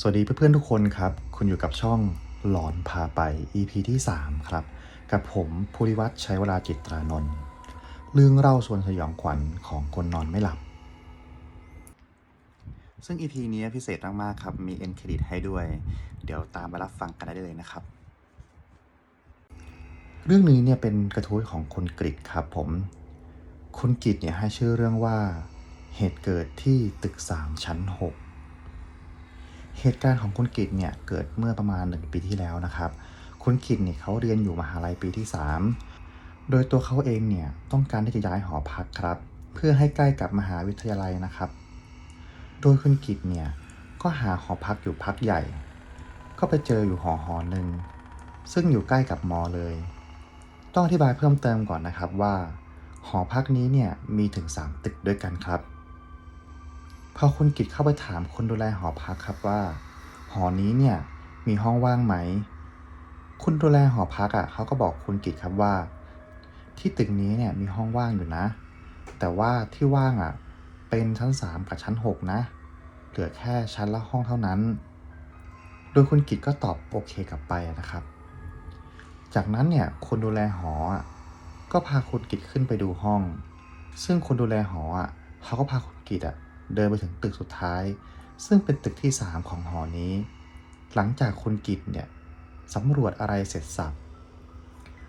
สวัสดีเพื่อนๆทุกคนครับ คุณอยู่กับช่องหลอนพาไป EP ที่ 3 ครับ กับผมภูริวัฒน์ชัยวลาจิตรานนท์เรื่องเล่าส่วนสยองขวัญของคนนอนไม่หลับ ซึ่ง EP นี้พิเศษมากๆครับ มีเอ็นเครดิตให้ด้วย เดี๋ยวตามมารับฟังกันได้เลยนะครับ เรื่องนี้เนี่ยเป็นกระทู้ของคุณกริดครับผมคุณกริดเนี่ยให้ชื่อเรื่องว่าเหตุเกิดที่ตึก 3 ชั้น 6 เหตุการณ์ของคุณกิตเนี่ยเกิดเมื่อประมาณหนึ่งปีที่แล้วนะครับ คุณกิตเนี่ยเขาเรียนอยู่มหาลัยปีที่ 3 โดยตัวเขาเองเนี่ยต้องการที่จะย้ายหอพักครับ เพื่อให้ใกล้กับมหาวิทยาลัยนะครับ โดยคุณกิตเนี่ยก็หาหอพักอยู่พักใหญ่ ก็ไปเจออยู่หอหอหนึ่งซึ่งอยู่ใกล้กับมอเลย ต้องอธิบายเพิ่มเติมก่อนนะครับว่า หอพักนี้เนี่ยมีถึง 3 ตึกด้วยกันครับ พอคุณกิตเข้าไปถามคนดูแลหอพักครับว่า หอนี้เนี่ยมีห้องว่างไหม คุณดูแลหอพักอะ่ะเขาก็บอกคุณกิตครับว่า ที่ตึกนี้เนี่ยมีห้องว่างอยู่นะ แต่ว่าที่ว่างอะ่ะเป็นชั้น 3 กับชั้น 6 นะ เหลือแค่ชั้นละห้องเท่านั้น โดยคุณกิตก็ตอบโอเคกลับไปนะครับ จากนั้นเนี่ยคนดูแลหออะก็พาคุณกิตขึ้นไปดูห้อง ซึ่งคนดูแลหออะเขาก็พาคุณกิตอะ เดินไปถึงตึกสุดท้าย ซึ่งเป็นตึกที่ 3 ของหอนี้ หลังจากคุณกิตเนี่ยสำรวจอะไรเสร็จสับ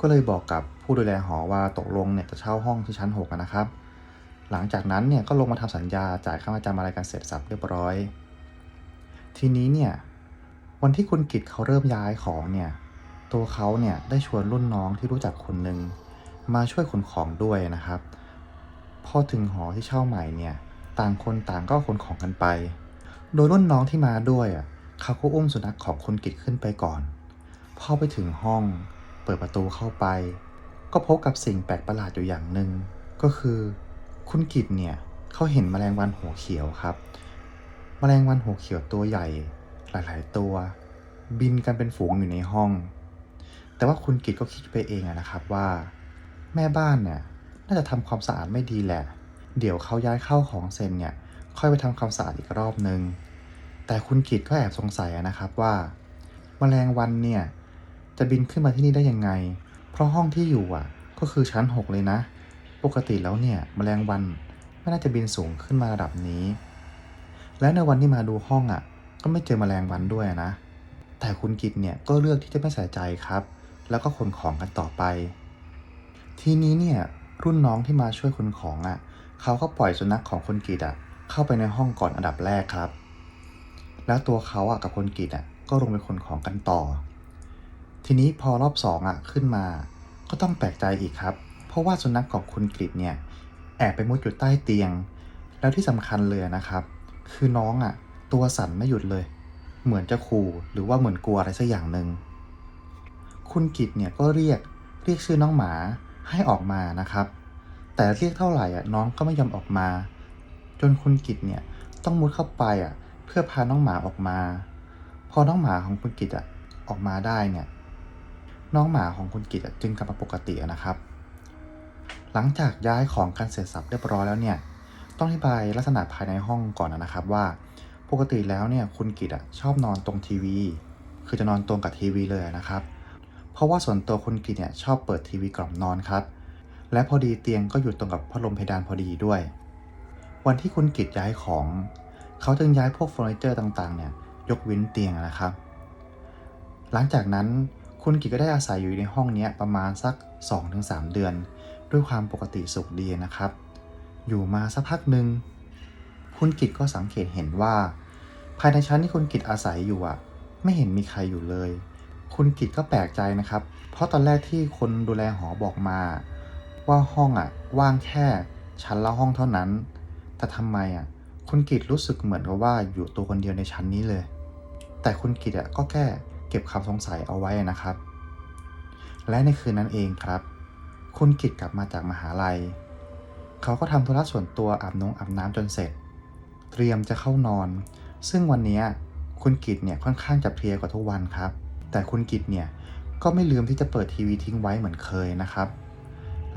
ก็เลยบอกกับผู้ดูแลหอว่าตกลงเนี่ยจะเช่าห้องที่ชั้น 6 นะครับ หลังจากนั้นเนี่ยก็ลงมาทำสัญญาจ่ายค่ามาจำอะไรกันเสร็จสับเรียบร้อย ทีนี้เนี่ยวันที่คุณกิตเขาเริ่มย้ายของเนี่ยตัวเขาเนี่ยได้ชวนรุ่นน้องที่รู้จักคนหนึ่งมาช่วยขนของด้วยนะครับ พอถึงหอที่เช่าใหม่เนี่ย ต่างคนต่างก็ขนของกันไป โดยรุ่นน้องที่มาด้วยอะเขาก็อุ้มสุนัขของคุณกิตขึ้นไปก่อน พอไปถึงห้อง เปิดประตูเข้าไป ก็พบกับสิ่งแปลกประหลาดอยู่อย่างหนึ่งก็คือ คุณกิตเนี่ยเขาเห็นแมลงวันหัวเขียวครับ แมลงวันหัวเขียวตัวใหญ่ หลายๆ ตัว บินกันเป็นฝูงอยู่ในห้อง แต่ว่าคุณกิตก็คิดไปเองนะครับว่า แม่บ้านเนี่ยน่าจะทำความสะอาดไม่ดีแหละ เดี๋ยวเขาย้ายเข้าของเซนเนี่ย ค่อยไปทำความสะอาดอีกรอบนึง แต่คุณกิตก็แอบสงสัยนะครับว่า แมลงวันเนี่ย จะบินขึ้นมาที่นี่ได้ยังไง เพราะห้องที่อยู่อะ ก็คือชั้น 6 เลยนะ ปกติแล้วเนี่ยแมลงวันไม่น่าจะบินสูงขึ้นมาระดับนี้ และในวันที่มาดูห้องอะ ก็ไม่เจอแมลงวันด้วยนะ แต่คุณกิตเนี่ยก็เลือกที่จะไม่ใส่ใจครับ แล้วก็ขนของกันต่อไป ทีนี้เนี่ยรุ่นน้องที่มาช่วยขนของอะ เขาก็ปล่อยสุนัขของคนกรีดอะเข้าไปในห้องก่อนอันดับแรกครับ แล้วตัวเขาอะกับคนกรีดอะก็ลงไปขนของกันต่อ ทีนี้พอรอบสองอะขึ้นมา ก็ต้องแปลกใจอีกครับ เพราะว่าสุนัขของคุณกรีดเนี่ยแอบไปมุดอยู่ใต้เตียง แล้วที่สำคัญเลยนะครับ คือน้องอะตัวสั่นไม่หยุดเลย เหมือนจะขู่หรือว่าเหมือนกลัวอะไรสักอย่างหนึ่งคุณกิตเนี่ยก็เรียกเรียกชื่อน้องหมาให้ออกมานะครับ แต่เรียกเท่าไหร่อะน้องก็ไม่ยอมออกมา จนคุณกิตเนี่ยต้องมุดเข้าไปอะเพื่อพาน้องหมาออกมา พอน้องหมาของคุณกิตอะออกมาได้เนี่ยน้องหมาของคุณกิตจึงกลับมาปกตินะครับ หลังจากย้ายของกันเสร็จสับเรียบร้อยแล้วเนี่ยต้องอธิบายลักษณะภายในห้องก่อนนะครับว่า ปกติแล้วเนี่ยคุณกิตอะชอบนอนตรงทีวี คือจะนอนตรงกับทีวีเลยนะครับ เพราะว่าส่วนตัวคุณกิตเนี่ยชอบเปิดทีวีกล่อมนอนครับ และพอดีเตียงก็อยู่ตรงกับพัดลมเพดานพอดีด้วย วันที่คุณกิตย้ายของ เขาจึงย้ายพวกเฟอร์นิเจอร์ต่างๆเนี่ยยกเว้นเตียงนะครับ หลังจากนั้นคุณกิตก็ได้อาศัยอยู่ในห้องนี้ประมาณสัก 2-3 เดือน ด้วยความปกติสุขดีนะครับ อยู่มาสักพักหนึ่งคุณกิตก็สังเกตเห็นว่า ภายในชั้นที่คุณกิตอาศัยอยู่อะ ไม่เห็นมีใครอยู่เลย คุณกิตก็แปลกใจนะครับ เพราะตอนแรกที่คนดูแลหอบอกมา ว่าห้องอะว่างแค่ชั้นละห้องเท่านั้น แต่ทำไมอะคุณกิตรู้สึกเหมือนกับว่าอยู่ตัวคนเดียวในชั้นนี้เลย แต่คุณกิตอะก็แค่เก็บความสงสัยเอาไว้นะครับ และในคืนนั้นเองครับ คุณกิตกลับมาจากมหาลัย เขาก็ทำธุระส่วนตัวอาบน้ำอาบน้ำจนเสร็จ เตรียมจะเข้านอน ซึ่งวันนี้คุณกิตเนี่ยค่อนข้างจะเพลียกว่าทุกวันครับ แต่คุณกิตเนี่ยก็ไม่ลืมที่จะเปิดทีวีทิ้งไว้เหมือนเคยนะครับ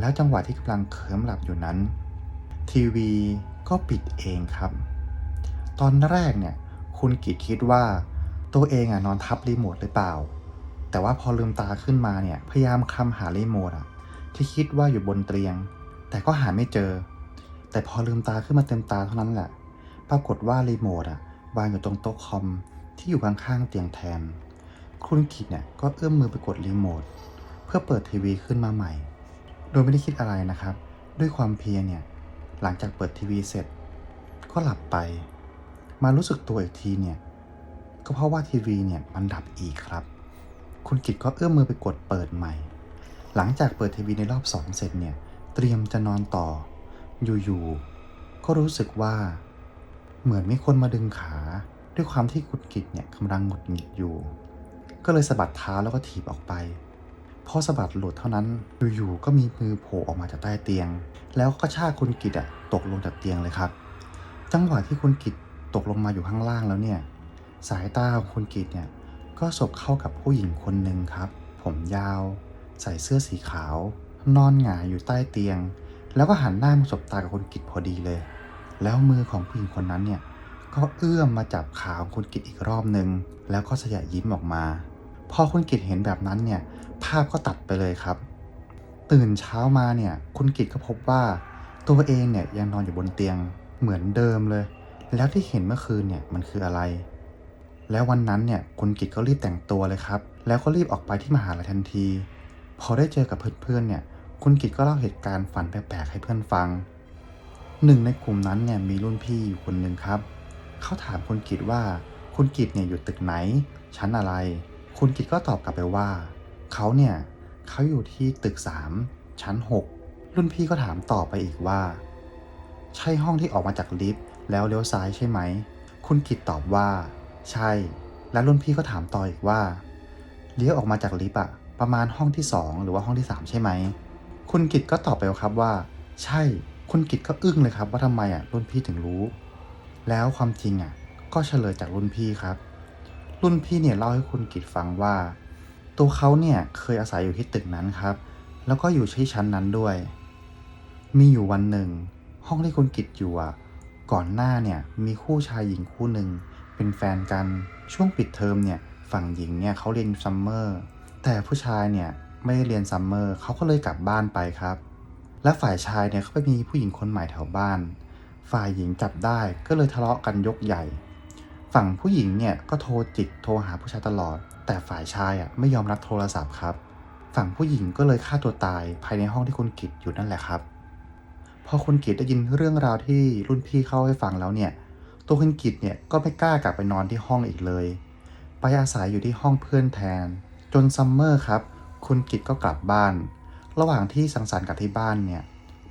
แล้วจังหวะที่กำลังเคลิ้มหลับอยู่นั้น ทีวีก็ปิดเองครับ ตอนแรกเนี่ย คุณกิตคิดว่าตัวเองอะนอนทับรีโมทหรือเปล่า แต่ว่าพอลืมตาขึ้นมาเนี่ย พยายามคำหารีโมทอะ ที่คิดว่าอยู่บนเตียง แต่ก็หาไม่เจอ แต่พอลืมตาขึ้นมาเต็มตาเท่านั้นแหละ ปรากฏว่ารีโมทอะวางอยู่ตรงโต๊ะคอมที่อยู่ข้างๆเตียงแทน คุณกิจเนี่ยก็เอื้อมมือไปกดรีโมทเพื่อเปิดทีวีขึ้นมาใหม่ โดยไม่ได้คิดอะไรนะครับ ด้วยความเพียเนี่ย หลังจากเปิดทีวีเสร็จ ก็หลับไป มารู้สึกตัวอีกทีเนี่ย ก็เพราะว่าทีวีเนี่ยมันดับอีกครับ คุณกิตก็เอื้อมมือไปกดเปิดใหม่ หลังจากเปิดทีวีในรอบสองเสร็จเนี่ย เตรียมจะนอนต่อ อยู่ๆ ก็รู้สึกว่า เหมือนมีคนมาดึงขา ด้วยความที่คุณกิตเนี่ยกำลังหงุดหงิดอยู่ ก็เลยสะบัดเท้าแล้วก็ถีบออกไป พอสะบัดหลุดเท่านั้น อยู่ๆก็มีมือโผล่ออกมาจากใต้เตียง แล้วก็ชากคุณกิตอะตกลงจากเตียงเลยครับ จังหวะที่คุณกิตตกลงมาอยู่ข้างล่างแล้วเนี่ย สายตาของคุณกิตเนี่ยก็สบเข้ากับผู้หญิงคนหนึ่งครับ ผมยาว ใส่เสื้อสีขาว นอนหงายอยู่ใต้เตียง แล้วก็หันหน้ามาสบตากับคุณกิตพอดีเลย แล้วมือของผู้หญิงคนนั้นเนี่ยก็เอื้อมมาจับขาของคุณกิตอีกรอบหนึ่งแล้วก็สยะยิ้มออกมา พอคุณกิตเห็นแบบนั้นเนี่ยภาพก็ตัดไปเลยครับ ตื่นเช้ามาเนี่ยคุณกิตก็พบว่าตัวเองเนี่ยยังนอนอยู่บนเตียงเหมือนเดิมเลย แล้วที่เห็นเมื่อคืนเนี่ยมันคืออะไร แล้ววันนั้นเนี่ยคุณกิตก็รีบแต่งตัวเลยครับ แล้วก็รีบออกไปที่มหาลัยทันที พอได้เจอกับเพื่อนๆเนี่ยคุณกิตก็เล่าเหตุการณ์ฝันแปลกๆให้เพื่อนฟังหนึ่งในกลุ่มนั้นเนี่ยมีรุ่นพี่อยู่คนหนึ่งครับ เขาถามคุณกิตว่าคุณกิตเนี่ยอยู่ตึกไหนชั้นอะไร คุณกิตก็ตอบกลับไปว่า เขาเนี่ยเขาอยู่ที่ตึก 3 ชั้น 6 รุ่นพี่ก็ถามต่อไปอีกว่า ใช่ห้องที่ออกมาจากลิฟต์แล้วเลี้ยวซ้ายใช่ไหม คุณกิตตอบว่า ใช่ แล้วรุ่นพี่ก็ถามต่ออีกว่า เลี้ยวออกมาจากลิฟต์อะประมาณห้องที่ 2 หรือว่าห้องที่ 3 ใช่ไหม คุณกิตก็ตอบไปครับว่า ใช่ คุณกิตก็อึ้งเลยครับว่าทำไมอะรุ่นพี่ถึงรู้ แล้วความจริงอะก็เฉลยจากรุ่นพี่ครับ รุ่นพี่เนี่ยเล่าให้คุณกิตฟังว่า ตัวเขาเนี่ยเคยอาศัยอยู่ที่ตึกนั้นครับ แล้วก็อยู่ที่ชั้นนั้นด้วย มีอยู่วันหนึ่ง ห้องที่คุณกิตอยู่อะก่อนหน้าเนี่ยมีคู่ชายหญิงคู่หนึ่งเป็นแฟนกันช่วงปิดเทอมเนี่ยฝั่งหญิงเนี่ยเขาเรียนซัมเมอร์แต่ผู้ชายเนี่ยไม่ได้เรียนซัมเมอร์เขาก็เลยกลับบ้านไปครับ และฝ่ายชายเนี่ยเขาไปมีผู้หญิงคนใหม่แถวบ้าน ฝ่ายหญิงจับได้ก็เลยทะเลาะกันยกใหญ่ ฝั่งผู้หญิงเนี่ยก็โทรจิกโทรหาผู้ชายตลอด แต่ฝ่ายชายอะไม่ยอมรับโทรศัพท์ครับ ฝั่งผู้หญิงก็เลยฆ่าตัวตายภายในห้องที่คุณกิตอยู่นั่นแหละครับ พอคุณกิตได้ยินเรื่องราวที่รุ่นพี่เข้าให้ฟังแล้วเนี่ย ตัวคุณกิตเนี่ยก็ไม่กล้ากลับไปนอนที่ห้องอีกเลย ไปอาศัยอยู่ที่ห้องเพื่อนแทน จนซัมเมอร์ครับ คุณกิตก็กลับบ้าน ระหว่างที่สังสรรค์กับที่บ้านเนี่ย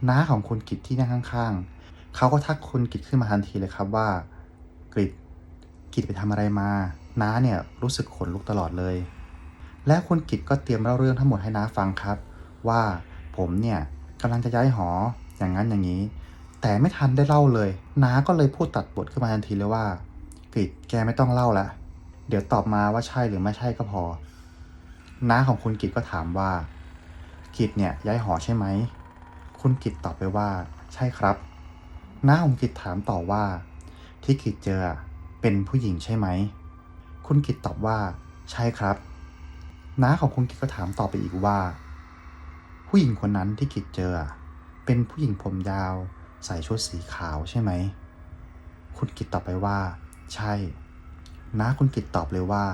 น้าของคุณกิตที่นั่งข้างๆเขาก็ทักคุณกิตขึ้นมาทันทีเลยครับว่ากริต กิตไปทำอะไรมา น้าเนี่ยรู้สึกขนลุกตลอดเลย และคุณกิตก็เตรียมเล่าเรื่องทั้งหมดให้น้าฟังครับ ว่าผมเนี่ยกำลังจะย้ายหออย่างนั้นอย่างนี้ แต่ไม่ทันได้เล่าเลย น้าก็เลยพูดตัดบทขึ้นมาทันทีเลยว่ากริตแกไม่ต้องเล่าละเดี๋ยวตอบมาว่าใช่หรือไม่ใช่ก็พอ น้าของคุณกิตก็ถามว่า กิตเนี่ยย้ายหอใช่ไหมคุณกิตตอบไปว่า ใช่ครับ น้าของกิตถามต่อว่า ที่กิตเจอ เป็นผู้หญิงใช่ไหม คุณกิตตอบว่า ใช่ครับ น้าของคุณกิตก็ถามต่อไปอีกว่า ผู้หญิงคนนั้นที่กิตเจอ เป็นผู้หญิงผมยาว ใส่ชุดสีขาวใช่ไหม คุณกิตตอบไปว่า ใช่ น้าคุณกิตตอบเลยว่า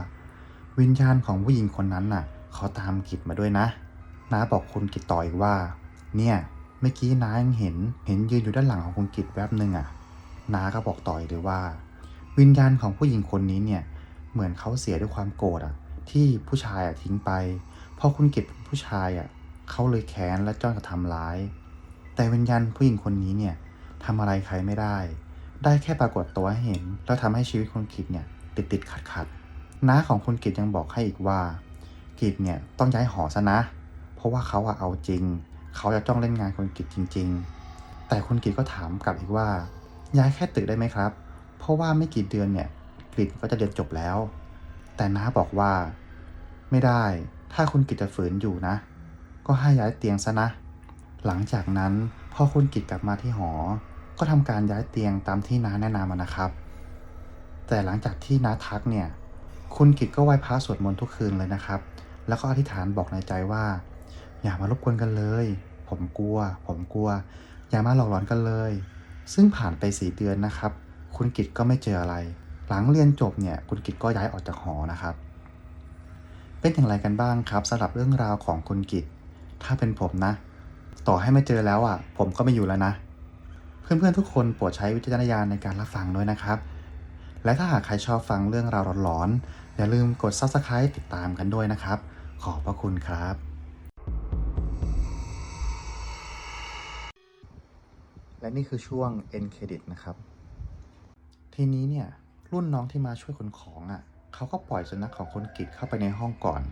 วิญญาณของผู้หญิงคนนั้นน่ะเขาตามกิตมาด้วยนะน้าบอกคุณกิตต่ออีกว่า เนี่ยเมื่อกี้น้ายังเห็น เห็นยืนอยู่ด้านหลังของคุณกิตแวบหนึ่งอะ น้าก็บอกต่ออีกเลยว่า วิญญาณของผู้หญิงคนนี้เนี่ยเหมือนเขาเสียด้วยความโกรธอะที่ผู้ชายอะทิ้งไปพอคุณกิตเป็นผู้ชายอะเขาเลยแค้นและจ้องจะทำร้าย แต่วิญญาณผู้หญิงคนนี้เนี่ยทำอะไรใครไม่ได้ ได้แค่ปรากฏตัวให้เห็น แล้วทำให้ชีวิตคุณกิตเนี่ยติดติดขัดขัดน้าของคุณกิตยังบอกให้อีกว่า กิจเนี่ยต้องย้ายหอซะนะ เพราะว่าเขาอะเอาจริง เขาจะจ้องเล่นงานคุณกิจจริง ๆ แต่คุณกิจก็ถามกลับอีกว่า ย้ายแค่ตึกได้ไหมครับ เพราะว่าไม่กี่เดือนเนี่ยกิจก็จะเรียนจบแล้ว แต่น้าบอกว่า ไม่ได้ ถ้าคุณกิจจะฝืนอยู่นะ ก็ให้ย้ายเตียงซะนะ หลังจากนั้นพอคุณกิจกลับมาที่หอ ก็ทำการย้ายเตียงตามที่น้าแนะนำมานะครับ แต่หลังจากที่น้าทักเนี่ย คุณกิตก็ไหว้พระสวดมนต์ทุกคืนเลยนะครับ แล้วก็อธิษฐานบอกในใจว่า อย่ามารบกวนกันเลย ผมกลัว ผมกลัว อย่ามาหลอกหลอนกันเลย ซึ่งผ่านไปสี่เดือนนะครับ คุณกิตก็ไม่เจออะไร หลังเรียนจบเนี่ยคุณกิตก็ย้ายออกจากหอนะครับ เป็นอย่างไรกันบ้างครับสำหรับเรื่องราวของคุณกิตถ้าเป็นผมนะ ต่อให้ไม่เจอแล้วอะ ผมก็ไม่อยู่แล้วนะ เพื่อนๆทุกคนโปรดใช้วิจารณญาณในการรับฟังด้วยนะครับ และถ้าหากใครชอบฟังเรื่องราวหลอนๆอย่าลืมกด Subscribe ติดตามกันด้วยนะครับ ขอบพระคุณครับและนี่คือช่วง End Credit นะครับ ทีนี้เนี่ยรุ่นน้องที่มาช่วยขนของอะเขาก็ปล่อยสุนัขของคนกิจเข้าไปในห้องก่อน